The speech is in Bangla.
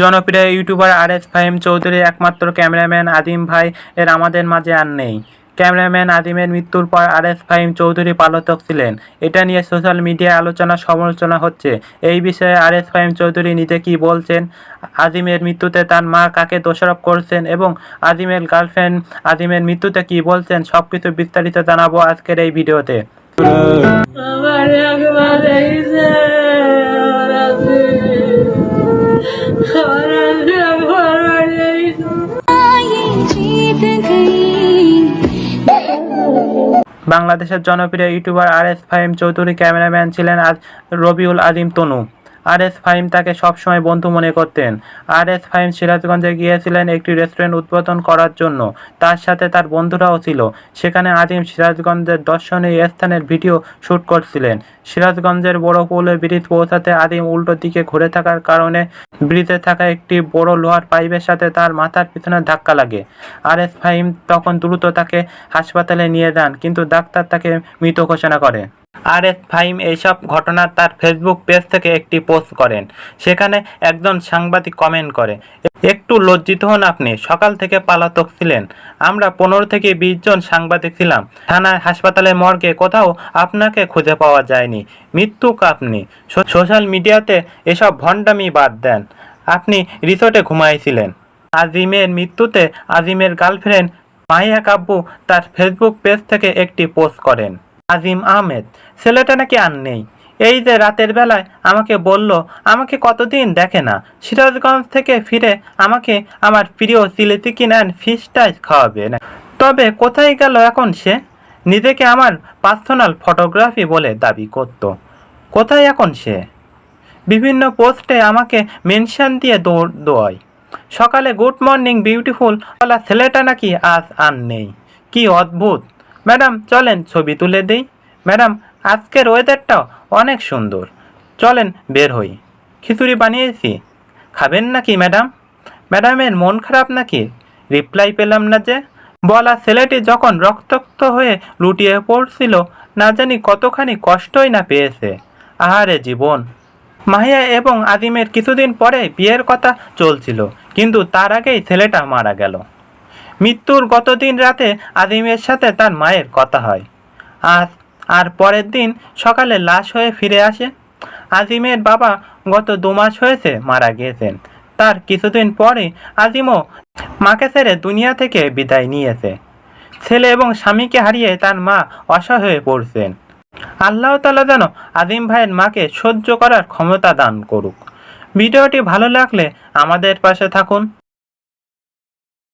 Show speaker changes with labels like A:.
A: জনপ্রিয় ইউটিউবার আর এস ফাহিম চৌধুরীর একমাত্র ক্যামেরাম্যান আদিম ভাই এর আমাদের মাঝে আর নেই। ক্যামেরাম্যান আদিমের মৃত্যুর পর আর এস ফাহিম চৌধুরী পালাতক ছিলেন। এটা নিয়ে সোশ্যাল মিডিয়ায় আলোচনা সমালোচনা হচ্ছে। এই বিষয়ে আর এস ফাহিম চৌধুরী নিজে কি বলছেন? আদিমের মৃত্যুতে তার মা কাকে দোষারোপ করছেন এবং আদিমের গার্লফ্রেন্ড আদিমের মৃত্যুতে কি বলছেন? সবকিছু বিস্তারিত জানাব আজকের এই ভিডিওতে। বাংলাদেশের জনপ্রিয় YouTuber R S Fahim Chowdhury cameraman ছিলেন আজ রবিউল আদিম তনু। আর এস ফাহিম তাকে সবসময় বন্ধু মনে করতেন। আর এস ফাহিম সিরাজগঞ্জে গিয়েছিলেন একটি রেস্টুরেন্ট উদ্বোধন করার জন্য। তার সাথে তার বন্ধুরাও ছিল। সেখানে আদিম সিরাজগঞ্জের দর্শনীয় স্থানের ভিডিও শ্যুট করছিলেন। সিরাজগঞ্জের বড় পুলে ব্রিজ পৌঁছাতে আদিম উল্টো দিকে ঘুরে থাকার কারণে ব্রিজে থাকা একটি বড় লোহার পাইপের সাথে তার মাথার পিছনে ধাক্কা লাগে। আর এস ফাহিম তখন দ্রুত তাকে হাসপাতালে নিয়ে যান, কিন্তু ডাক্তার তাকে মৃত ঘোষণা করে। আর এস ফাহিম এইসব ঘটনা তার ফেসবুক পেজ থেকে একটি পোস্ট করেন। সেখানে একজন সাংবাদিক কমেন্ট করে, একটু লজ্জিত হন আপনি, সকাল থেকে পালাতক ছিলেন। আমরা পনেরো থেকে বিশ জন সাংবাদিক ছিলাম। থানায় হাসপাতালে মর্গে কোথাও আপনাকে খুঁজে পাওয়া যায়নি। মৃত্যুক আপনি। সোশ্যাল মিডিয়াতে এসব ভণ্ডামি বাদ দেন। আপনি রিসোর্টে ঘুমাইছিলেন। আজিমের মৃত্যুতে আজিমের গার্লফ্রেন্ড মাহিয়া কাব্বু তার ফেসবুক পেজ থেকে একটি পোস্ট করেন। আজিম আহমেদ। ছেলেটা নাকি আর নেই। এই যে রাতের বেলায় আমাকে বলল, আমাকে কতদিন দেখে না? সিরাজগঞ্জ থেকে ফিরে আমাকে আমার প্রিয় চিলি চিকেন অ্যান্ড ফিশ টাইস খাওয়াবে না। তবে কোথায় গেল এখন সে? নিজেকে আমার পার্সোনাল ফটোগ্রাফি বলে দাবি করত। কোথায় এখন সে? বিভিন্ন পোস্টে আমাকে মেনশন দিয়ে দৌড় দোয়াই সকালে গুড মর্নিং, বিউটিফুল, বলা ছেলেটা নাকি আজ আর নেই। কি অদ্ভুত! ম্যাডাম, চলেন ছবি তুলে দিই। ম্যাডাম, আজকের ওয়েদারটাও অনেক সুন্দর। চলেন বের হই। খিচুড়ি বানিয়েছি। খাবেন নাকি, ম্যাডাম? ম্যাডামের মন খারাপ নাকি? রিপ্লাই পেলাম না যে। বলা ছেলেটি যখন রক্তাক্ত হয়ে লুটিয়ে পড়ছিল, না জানি কতখানি কষ্টই না পেয়েছে। আহারে জীবন। মাহিয়া এবং আদিমের কিছুদিন পরে বিয়ের কথা চলছিল, কিন্তু তার আগেই ছেলেটা মারা গেল। মৃত্যুর গতদিন রাতে আদিমের সাথে তার মায়ের কথা হয়। আর আর পরের দিন সকালে লাশ হয়ে ফিরে আসে। আজিমের বাবা গত দু মাস হয়েছে মারা গিয়েছেন। তার কিছুদিন পরে আজিমও মাকে ছেড়ে দুনিয়া থেকে বিদায় নিয়েছে। ছেলে এবং স্বামীকে হারিয়ে তার মা অসহায় হয়ে পড়ছেন। আল্লাহ তালা যেন আদিম ভাইয়ের মাকে সহ্য করার ক্ষমতা দান করুক। ভিডিওটি ভালো লাগলে আমাদের পাশে থাকুন।